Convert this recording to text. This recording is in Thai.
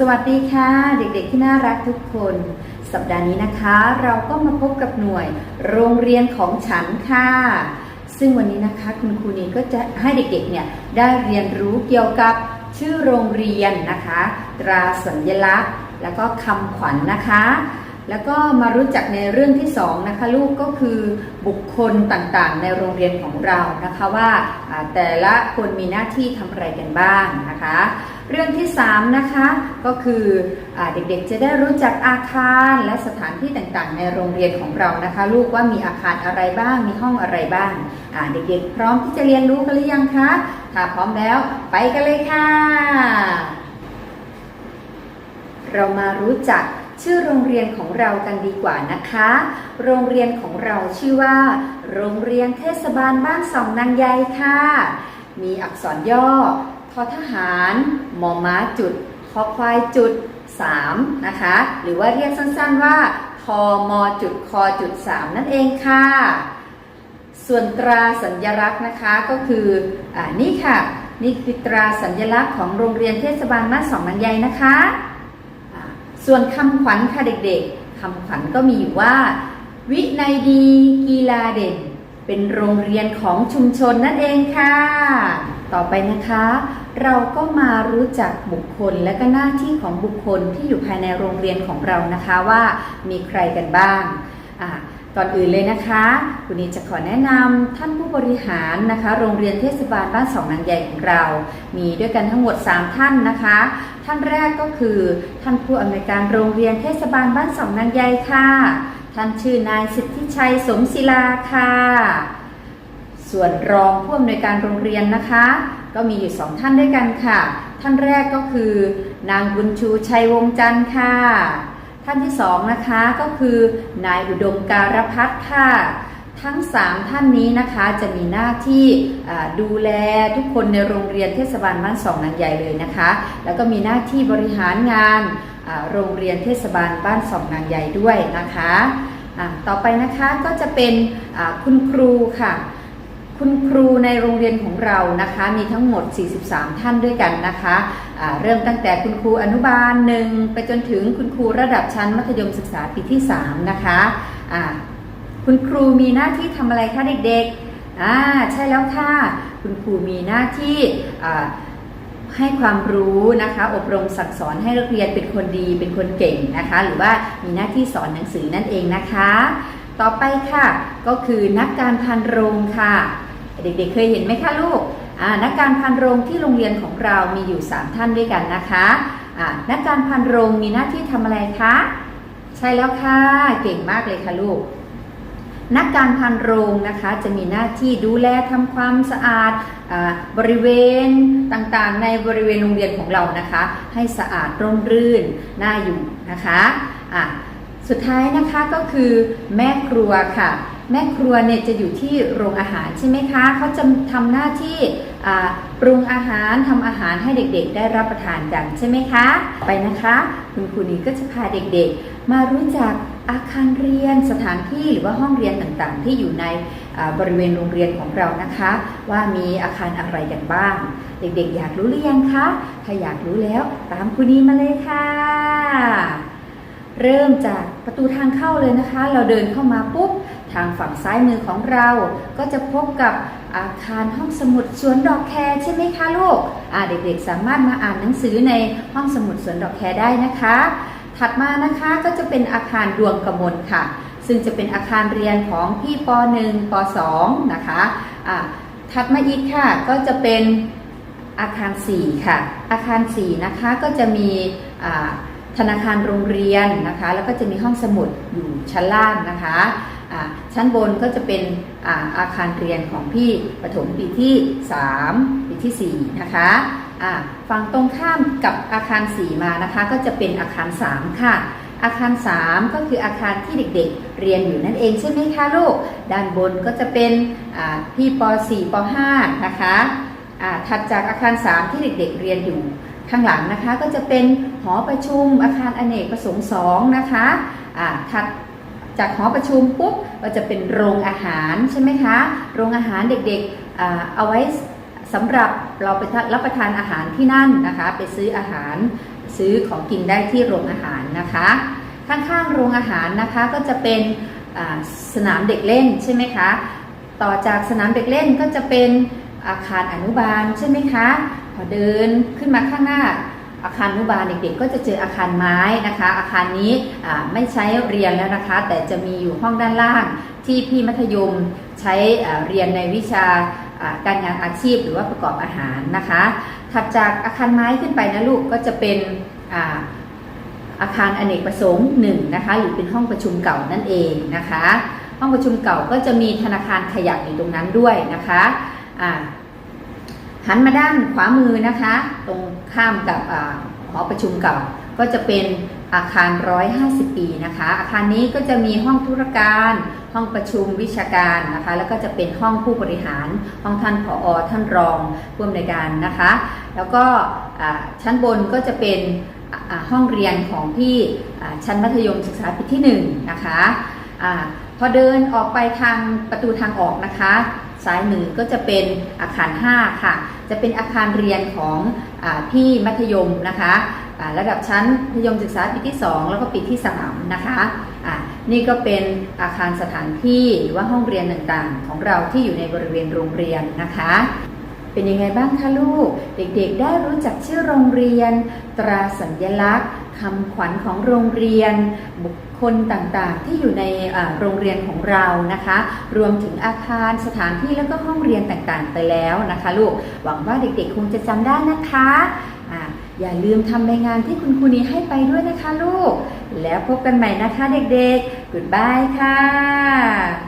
สวัสดีค่ะ เด็กๆที่น่ารักทุกคน สัปดาห์นี้นะคะ เราก็มาพบกับหน่วยโรงเรียนของฉันค่ะ ซึ่งวันนี้นะคะคุณครูนีก็จะให้เด็กๆเนี่ยได้เรียนรู้เกี่ยวกับชื่อโรงเรียนนะคะ ตราสัญลักษณ์ แล้วก็คำขวัญนนะคะ แล้วก็มารู้จักในเรื่องที่สองนะคะลูกก็คือบุคคลต่างๆ ในโรงเรียนของเรานะคะว่าอ่าแต่ละคนมีหน้าที่ทำอะไรกันบ้างนะคะ เรื่องที่ 3 นะคะ ก็คืออเด็กๆจะได้รู้จักอาคารและสถานที่ต่างๆ ในโรงเรียนของเรานะคะ ลูกว่ามีอาคารอะไรบ้าง มีห้องอะไรบ้างเด็กๆ พร้อมที่จะเรียนรู้กันหรือยังคะถ้าพร้อมแล้วไปกันเลยค่ะ เรามารู้จักชื่อโรงเรียนของเรากันดีกว่านะคะ โรงเรียนของเราชื่อว่า โรงเรียนเทศบาลบ้านสองนางใยค่ะ มีอักษรย่อ ทอทหารมอม้าจุดคอควายจุด3นะคะหรือว่าเรียกสั้นๆว่าทอมอจุดคอจุด3นั่นเองค่ะ ส่วนตราสัญลักษณ์นะคะก็คืออานี่ค่ะนี่คือตราสัญลักษณ์ของโรงเรียนเทศบาลบ้าสองนางใยนะคะ ส่วนคำขวัญค่ะเด็กๆคำขวัญก็มีอยู่ว่า วินัยดีกีฬาเด่น เป็นโรงเรียนของชุมชนนั่นเองค่ะ ต่อไปนะคะ เราก็มารู้จักบุคคลและก็หน้าที่ของบุคคลที่อยู่ภายในโรงเรียนของเรานะคะว่ามีใครกันบ้างอ่าก่อนอื่นเลยนะคะคุณนีจะขอแนะนำท่านผู้บริหารนะคะ โรงเรียนเทศบาลบ้านสองนางใหญ่ของเรา มีด้วยกันทั้งหมด 3 ท่านนะคะ ท่านแรกก็คือท่านผู้อำนวยการโรงเรียนเทศบาลบ้านสองนางใยค่ะ ท่านชื่อนายสิทธิชัยสมศิลาค่ะ ส่วนรองผู้อำนวยการโรงเรียนนะคะ ก็มีอยู่สองท่านด้วยกันค่ะ ท่านแรกก็คือนางบุญชูชัยวงศ์จันทร์ค่ะ ท่านที่สองนะคะก็คือนายอุดมการพัฒน์ค่ะ ทั้ง 3 ท่านนี้นะคะจะมีหน้าที่ดูแลทุกคนในโรงเรียนเทศบาลบ้านสองนางใหญ่เลยนะคะ แล้วก็มีหน้าที่บริหารงาน โรงเรียนเทศบาลบ้านสองนางใหญ่ด้วยนะคะต่อไปนะคะก็จะเป็นคุณครูค่ะ คุณครูในโรงเรียนของเรานะคะ มีทั้งหมด 43 ท่านด้วยกันนะคะเริ่มตั้งแต่คุณครูอนุบาลหนึ่งไปจนถึงคุณครูระดับชั้นมัธยมศึกษาปีที่ 3 นะคะคุณครูมีหน้าที่ทำอะไรคะเด็กๆอ่าใช่แล้วค่ะ คุณครูมีหน้าที่อ่า ให้ความรู้นะคะอบรมสั่งสอนให้นักเรียนเป็นคนดีเป็นคนเก่งนะคะ หรือว่ามีหน้าที่สอนหนังสือนั่นเองนะคะ ต่อไปค่ะก็คือนักการพันโรงค่ะ เด็กๆเคยเห็นไหมคะลูกนักการพันโรงที่โรงเรียนของเรามีอยู่ 3 ท่านด้วยกันนะคะนักการพันโรงมีหน้าที่ทำอะไรคะ ใช่แล้วค่ะ เก่งมากเลยค่ะลูก นักการพันโรงนะคะจะมีหน้าที่ดูแลทำความสะอาดอบริเวณต่างๆ ในบริเวณโรงเรียนของเรานะคะ ให้สะอาดร่มรื่นน่าอยู่นะคะะสุดท้ายนะคะก็คือแม่ครัวค่ะ แม่ครัวเนี่ยจะอยู่ที่โรงอาหารใช่ไหมคะเขาจะทำหน้าที่ปรุงอาหารทำอาหารให้เด็กๆ ได้รับประทานกันใช่ไหมคะ ไปนะคะ คุณครูนี้ก็จะพาเด็กๆ มารู้จัก อาคารเรียนสถานที่หรือว่าห้องเรียนต่างๆ ที่อยู่ในบริเวณโรงเรียนของเรานะคะ ว่ามีอาคารอะไรกันบ้าง เด็กๆ อยากรู้หรือยังคะ ถ้าอยากรู้แล้วตามครูนี้มาเลยค่ะ เริ่มจากประตูทางเข้าเลยนะคะ เราเดินเข้ามาปุ๊บทางฝั่งซ้ายมือของเรา ก็จะพบกับอาคารห้องสมุดสวนดอกแคใช่ไหมคะลูกเด็กๆสามารถมาอ่านหนังสือในห้องสมุดสวนดอกแคได้นะคะ ถัดมานะคะก็จะเป็นอาคารดวงกมลค่ะ ซึ่งจะเป็นอาคารเรียนของพี่ป .1 ป .2 นะคะอ่าถัดมาอีกค่ะก็จะเป็นอาคาร 4 ค่ะ อาคาร 4 นะคะก็จะมีธนาคารโรงเรียนนะคะ แล้วก็จะมีห้องสมุดอยู่ชั้นล่างนะคะชั้นบนก็จะเป็นอาอาคารเรียนของพี่ปฐมปีที่ 3 ปีที่ 4 นะคะ ฝั่งตรงข้ามกับอาคาร 4 มานะคะ ก็จะเป็นอาคาร 3 ค่ะ อาคาร 3 ก็คืออาคารที่เด็กๆ เรียนอยู่นั่นเองใช่ไหมคะลูก ด้านบนก็จะเป็นพี่ป .4 ป .5 นะคะถัดจากอาคาร 3 ที่เด็กๆ เรียนอยู่ข้างหลังนะคะ ก็จะเป็นหอประชุมอาคารอเนกประสงค์สองนะคะถัดจากหอประชุมปุ๊บก็จะเป็นโรงอาหารใช่ไหมคะ โรงอาหารเด็กๆเอาไว้ สำหรับเราไปรับประทานอาหารที่นั่นนะคะ ไปซื้ออาหารซื้อของกินได้ที่โรงอาหารนะคะ ข้างๆโรงอาหารนะคะก็จะเป็นสนามเด็กเล่นใช่ไหมคะต่อจากสนามเด็กเล่นก็จะเป็นอาคารอนุบาลใช่ไหมคะพอเดินขึ้นมาข้างหน้าอาคารอนุบาลเด็กๆ ก็จะเจออาคารไม้นะคะ อาคารนี้ไม่ใช้เรียนแล้วนะคะ แต่จะมีอยู่ห้องด้านล่างที่พี่มัธยมใช้เรียนในวิชา การงานอาชีพหรือว่าประกอบอาหารนะคะ ถัดจากอาคารไม้ขึ้นไปนะลูกก็จะเป็นอาอาคารอเนกประสงค์หนึ่งนะคะหรือเป็นห้องประชุมเก่านั่นเองนะคะ ห้องประชุมเก่าก็จะมีธนาคารขยะอยู่ตรงนั้นด้วยนะคะหันมาด้านขวามือนะคะ ตรงข้ามกับอหอประชุมเก่าก็จะเป็น อาคาร 150 ปีนะคะ อาคารนี้ก็จะมีห้องธุรการ ห้องประชุมวิชาการนะคะ แล้วก็จะเป็นห้องผู้บริหาร ห้องท่านผอท่านรองผู้อำนวยการนะคะ แล้วก็ชั้นบนก็จะเป็นห้องเรียนของที่ชั้นมัธยมศึกษาปีที่1นะคะอาพอเดินออกไปทางประตูทางออกนะคะซ้ายมือก็จะเป็นอาคาร 5 ค่ะ จะเป็นอาคารเรียนของอพี่มัธยมนะคะ ระดับชั้นมัธยมศึกษาปีที่ 2 แล้วก็ปีที่ 3 นะคะอ่านี่ก็เป็นอาคารสถานที่หรือว่าห้องเรียนต่างๆ ของเราที่อยู่ในบริเวณโรงเรียนนะคะ เป็นยังไงบ้างคะลูก เด็กๆ ได้รู้จักชื่อโรงเรียน ตราสัญลักษณ์คำขวัญของโรงเรียน บุคคลต่างๆ ที่อยู่ในโรงเรียนของเรานะคะ รวมถึงอาคารสถานที่แล้วก็ห้องเรียนต่างๆ ไปแล้วนะคะลูก หวังว่าเด็กๆ คงจะจำได้นะคะ อย่าลืมทำใบงานที่คุณครูนี้ให้ไปด้วยนะคะลูก แล้วพบกันใหม่นะคะเด็กๆ Goodbye ค่ะ